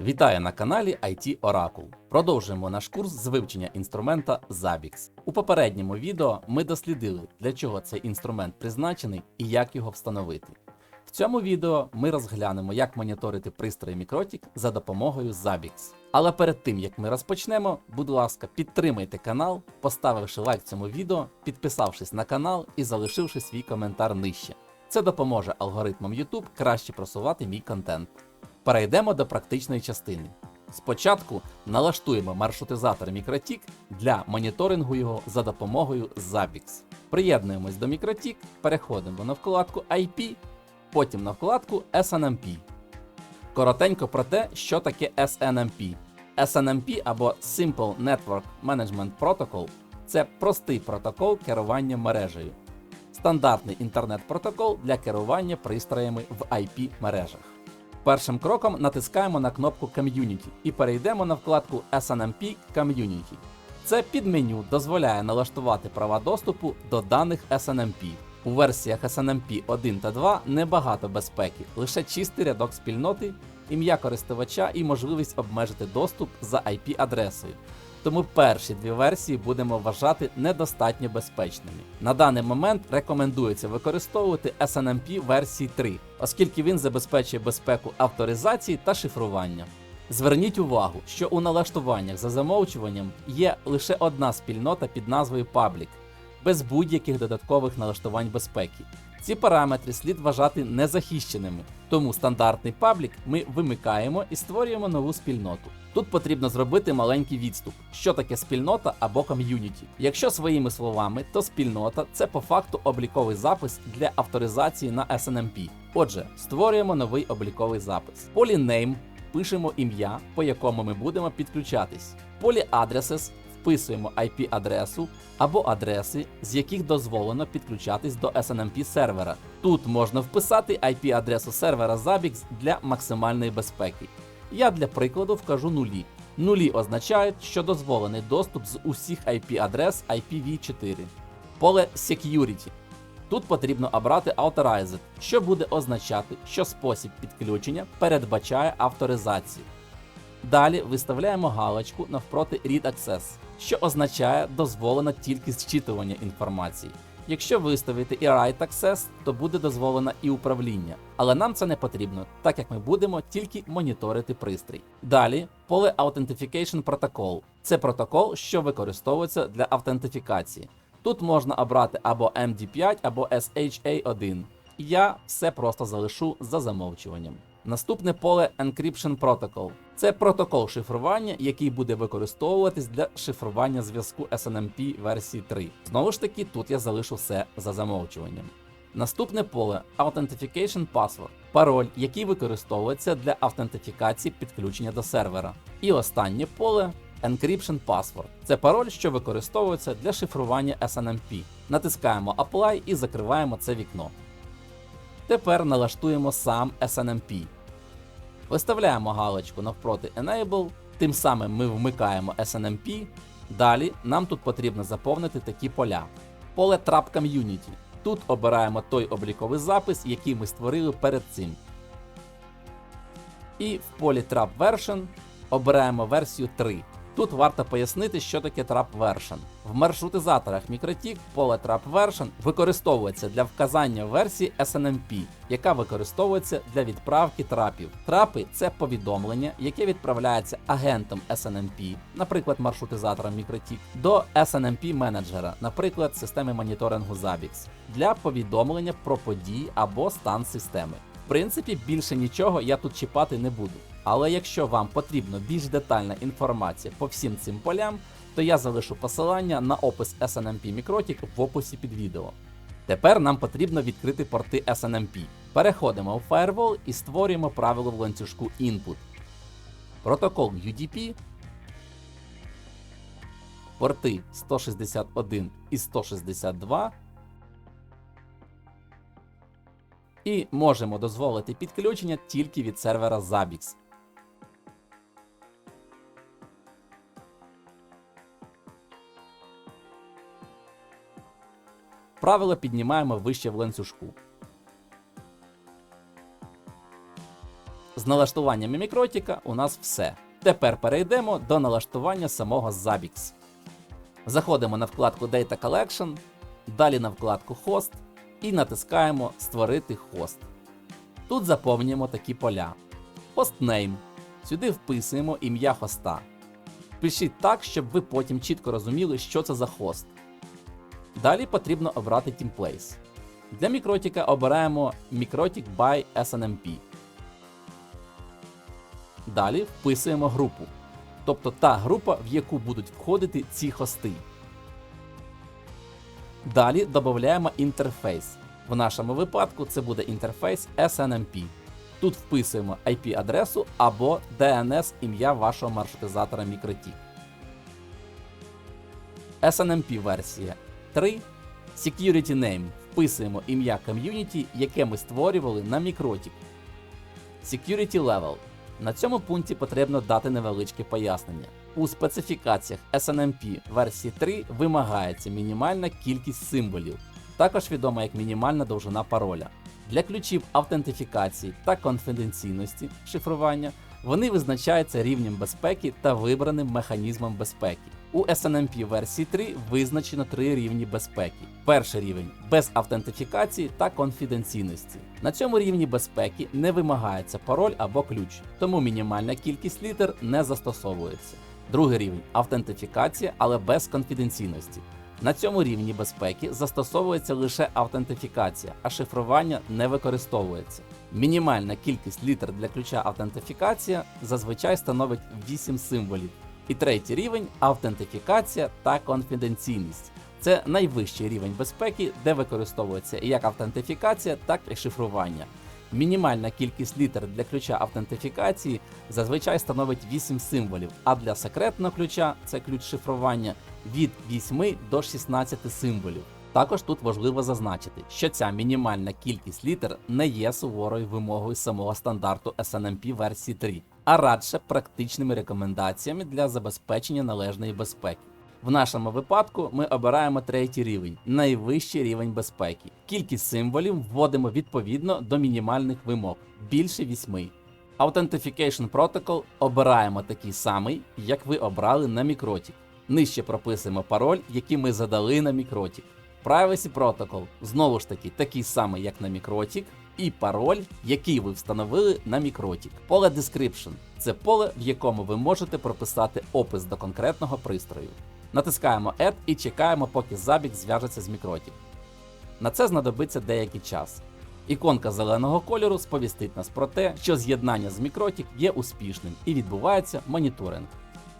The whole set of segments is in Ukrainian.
Вітаю на каналі IT Oracle. Продовжуємо наш курс з вивчення інструмента Zabbix. У попередньому відео ми дослідили, для чого цей інструмент призначений і як його встановити. В цьому відео ми розглянемо, як моніторити пристрої Mikrotik за допомогою Zabbix. Але перед тим як ми розпочнемо, будь ласка, підтримайте канал, поставивши лайк цьому відео, підписавшись на канал і залишивши свій коментар нижче. Це допоможе алгоритмам YouTube краще просувати мій контент. Перейдемо до практичної частини. Спочатку налаштуємо маршрутизатор Mikrotik для моніторингу його за допомогою Zabbix. Приєднуємось до Mikrotik, переходимо на вкладку IP, потім на вкладку SNMP. Коротенько про те, що таке SNMP. SNMP або Simple Network Management Protocol це простий протокол керування мережею. Стандартний інтернет-протокол для керування пристроями в IP мережах. Першим кроком натискаємо на кнопку Community і перейдемо на вкладку SNMP Community. Це підменю дозволяє налаштувати права доступу до даних SNMP. У версіях SNMP 1 та 2 небагато безпеки, лише чистий рядок спільноти, ім'я користувача і можливість обмежити доступ за IP-адресою. Тому перші дві версії будемо вважати недостатньо безпечними. На даний момент рекомендується використовувати SNMP версії 3, оскільки він забезпечує безпеку авторизації та шифрування. Зверніть увагу, що у налаштуваннях за замовчуванням є лише одна спільнота під назвою Public, без будь-яких додаткових налаштувань безпеки. Ці параметри слід вважати незахищеними, тому стандартний паблік ми вимикаємо і створюємо нову спільноту. Тут потрібно зробити маленький відступ, що таке спільнота або ком'юніті. Якщо своїми словами, то спільнота це по факту обліковий запис для авторизації на SNMP. Отже, створюємо новий обліковий запис. Полі name пишемо ім'я, по якому ми будемо підключатись. Полі addresses вписуємо IP-адресу або адреси, з яких дозволено підключатись до SNMP сервера. Тут можна вписати IP-адресу сервера Zabbix для максимальної безпеки. Я для прикладу вкажу нулі. Нулі означають, що дозволений доступ з усіх IP-адрес IPv4. Поле Security. Тут потрібно обрати Authorized, що буде означати, що спосіб підключення передбачає авторизацію. Далі виставляємо галочку навпроти Read Access, що означає дозволено тільки зчитування інформації. Якщо виставити і Write Access, то буде дозволено і управління, але нам це не потрібно, так як ми будемо тільки моніторити пристрій. Далі поле Authentication Protocol. Це протокол, що використовується для автентифікації. Тут можна обрати або MD5, або SHA1. Я все просто залишу за замовчуванням. Наступне поле Encryption Protocol. Це протокол шифрування, який буде використовуватись для шифрування зв'язку SNMP версії 3. Знову ж таки, тут я залишу все за замовчуванням. Наступне поле Authentication Password. Пароль, який використовується для автентифікації підключення до сервера. І останнє поле Encryption Password. Це пароль, що використовується для шифрування SNMP. Натискаємо Apply і закриваємо це вікно. Тепер налаштуємо сам SNMP. Виставляємо галочку навпроти Enable, тим самим ми вмикаємо SNMP. Далі нам тут потрібно заповнити такі поля. Поле Trap Community. Тут обираємо той обліковий запис, який ми створили перед цим. І в полі Trap Version обираємо версію 3. Тут варто пояснити, що таке Trap Version. В маршрутизаторах Mikrotik поле Trap Version використовується для вказання версії SNMP, яка використовується для відправки трапів. Трапи це повідомлення, яке відправляється агентом SNMP, наприклад, маршрутизатором Mikrotik, до SNMP менеджера, наприклад, системи моніторингу Zabbix, для повідомлення про події або стан системи. В принципі, більше нічого я тут чіпати не буду. Але якщо вам потрібна більш детальна інформація по всім цим полям, то я залишу посилання на опис SNMP Mikrotik в описі під відео. Тепер нам потрібно відкрити порти SNMP. Переходимо в Firewall і створюємо правило в ланцюжку Input. Протокол UDP, порти 161 і 162. І можемо дозволити підключення тільки від сервера Zabbix. Правило піднімаємо вище в ланцюжку. З налаштуваннями мікротіка у нас все. Тепер перейдемо до налаштування самого Zabbix. Заходимо на вкладку Data Collection, далі на вкладку Host і натискаємо Створити хост. Тут заповнюємо такі поля. Hostname. Сюди вписуємо ім'я хоста. Пишіть так, щоб ви потім чітко розуміли, що це за хост. Далі потрібно обрати TeamPlace. Для мікротіка обираємо Microtic by SNMP. Далі вписуємо групу, тобто та група, в яку будуть входити ці хости. Далі додаємо інтерфейс. В нашому випадку це буде інтерфейс SNMP. Тут вписуємо IP-адресу або DNS ім'я вашого маршрутизатора MikroTik. SNMP версія 3. Security Name. Вписуємо ім'я ком'юніті, яке ми створювали на MikroTik. Security Level. На цьому пункті потрібно дати невеличке пояснення. У специфікаціях SNMP версії 3 вимагається мінімальна кількість символів, також відома як мінімальна довжина пароля. Для ключів автентифікації та конфіденційності шифрування вони визначаються рівнем безпеки та вибраним механізмом безпеки. У SNMP версії 3 визначено три рівні безпеки. Перший рівень без автентифікації та конфіденційності. На цьому рівні безпеки не вимагається пароль або ключ, тому мінімальна кількість літер не застосовується. Другий рівень автентифікація, але без конфіденційності. На цьому рівні безпеки застосовується лише автентифікація, а шифрування не використовується. Мінімальна кількість літер для ключа автентифікація зазвичай становить 8 символів. І третій рівень автентифікація та конфіденційність. Це найвищий рівень безпеки, де використовується як автентифікація, так і шифрування. Мінімальна кількість літер для ключа автентифікації зазвичай становить 8 символів, а для секретного ключа це ключ шифрування від 8 до 16 символів. Також тут важливо зазначити, що ця мінімальна кількість літер не є суворою вимогою самого стандарту SNMP версії 3, а радше практичними рекомендаціями для забезпечення належної безпеки. В нашому випадку ми обираємо третій рівень найвищий рівень безпеки. Кількість символів вводимо відповідно до мінімальних вимог більше 8. Authentication Protocol обираємо такий самий, як ви обрали на Мікротік. Нижче прописуємо пароль, який ми задали на Мікротік. Privacy Protocol знову ж таки такий самий, як на Мікротік, і пароль, який ви встановили на Мікротік. Поле Description це поле, в якому ви можете прописати опис до конкретного пристрою. Натискаємо Add і чекаємо, поки забіг зв'яжеться з Мікротік. На це знадобиться деякий час. Іконка зеленого кольору сповістить нас про те, що з'єднання з Мікротік є успішним і відбувається моніторинг.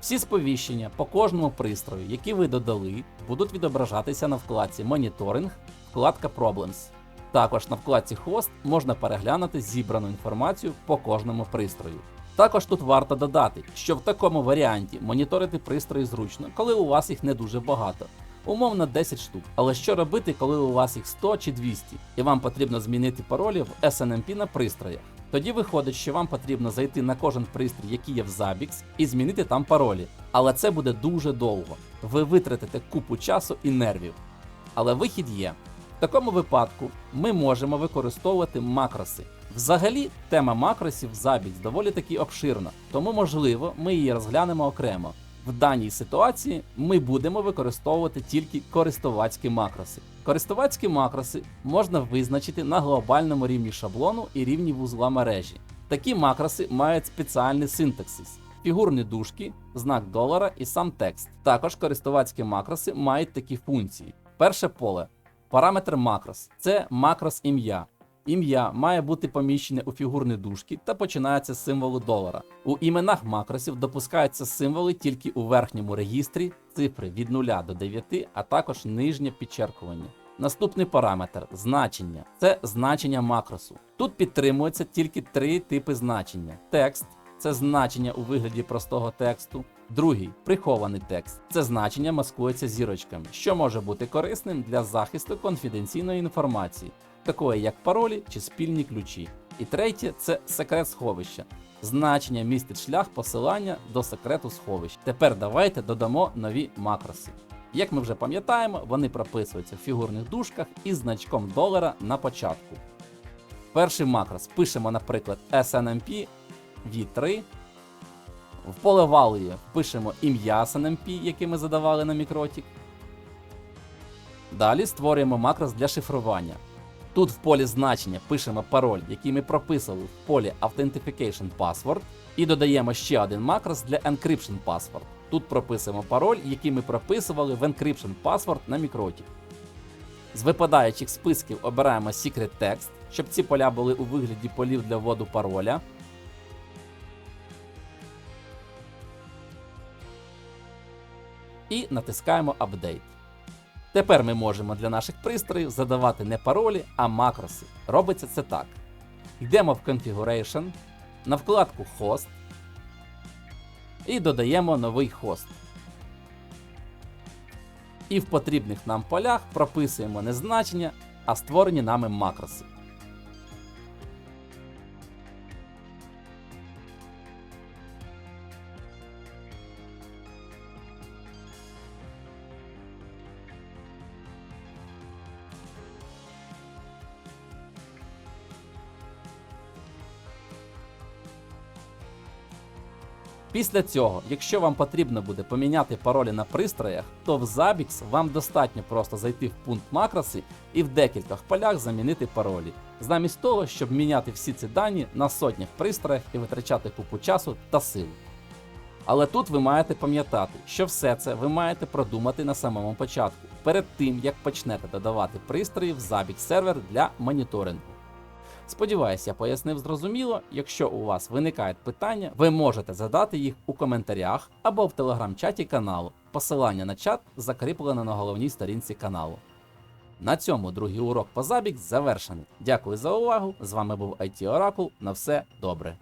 Всі сповіщення по кожному пристрою, які ви додали, будуть відображатися на вкладці Моніторинг, вкладка Problems. Також на вкладці Хост можна переглянути зібрану інформацію по кожному пристрою. Також тут варто додати, що в такому варіанті моніторити пристрої зручно, коли у вас їх не дуже багато. Умовно 10 штук. Але що робити, коли у вас їх 100 чи 200, і вам потрібно змінити паролі в SNMP на пристроях? Тоді виходить, що вам потрібно зайти на кожен пристрій, який є в Zabbix, і змінити там паролі. Але це буде дуже довго. Ви витратите купу часу і нервів. Але вихід є. В такому випадку ми можемо використовувати макроси. Взагалі, тема макросів в Zabbix доволі таки обширна, тому можливо ми її розглянемо окремо. В даній ситуації ми будемо використовувати тільки користувацькі макроси. Користувацькі макроси можна визначити на глобальному рівні шаблону і рівні вузла мережі. Такі макроси мають спеціальний синтаксис, фігурні дужки, знак долара і сам текст. Також користувацькі макроси мають такі функції. Перше поле параметр макрос це макрос ім'я. Ім'я має бути поміщене у фігурні дужки та починається з символу долара. У іменах макросів допускаються символи тільки у верхньому регістрі, цифри від 0 до 9, а також нижнє підчеркування. Наступний параметр значення це значення макросу. Тут підтримуються тільки три типи значення: текст це значення у вигляді простого тексту. Другий прихований текст це значення маскується зірочками, що може бути корисним для захисту конфіденційної інформації, такої як паролі чи спільні ключі. І третє це секрет сховища. Значення містить шлях посилання до секрету сховища. Тепер давайте додамо нові макроси. Як ми вже пам'ятаємо, вони прописуються в фігурних дужках із значком долара на початку. Перший макрос пишемо, наприклад, SNMP V3. В поле value впишемо ім'я SNMP, яке ми задавали на мікротік. Далі створюємо макрос для шифрування. Тут в полі значення пишемо пароль, який ми прописували в полі Authentication Password, і додаємо ще один макрос для Encryption Password. Тут прописуємо пароль, який ми прописували в Encryption Password на мікроті. З випадаючих списків обираємо Secret Text, щоб ці поля були у вигляді полів для вводу пароля. І натискаємо Update. Тепер ми можемо для наших пристроїв задавати не паролі, а макроси. Робиться це так. Йдемо в Configuration, на вкладку Host і додаємо новий хост. І в потрібних нам полях прописуємо не значення, а створені нами макроси. Після цього, якщо вам потрібно буде поміняти паролі на пристроях, то в Zabbix вам достатньо просто зайти в пункт макроси і в декількох полях замінити паролі, замість того, щоб міняти всі ці дані на сотнях пристроях і витрачати купу часу та сил. Але тут ви маєте пам'ятати, що все це ви маєте продумати на самому початку, перед тим як почнете додавати пристрої в Zabbix сервер для моніторингу. Сподіваюсь, я пояснив зрозуміло. Якщо у вас виникають питання, ви можете задати їх у коментарях або в телеграм-чаті каналу. Посилання на чат закріплено на головній сторінці каналу. На цьому другий урок по забіг завершений. Дякую за увагу. З вами був IT Оракул. На все добре.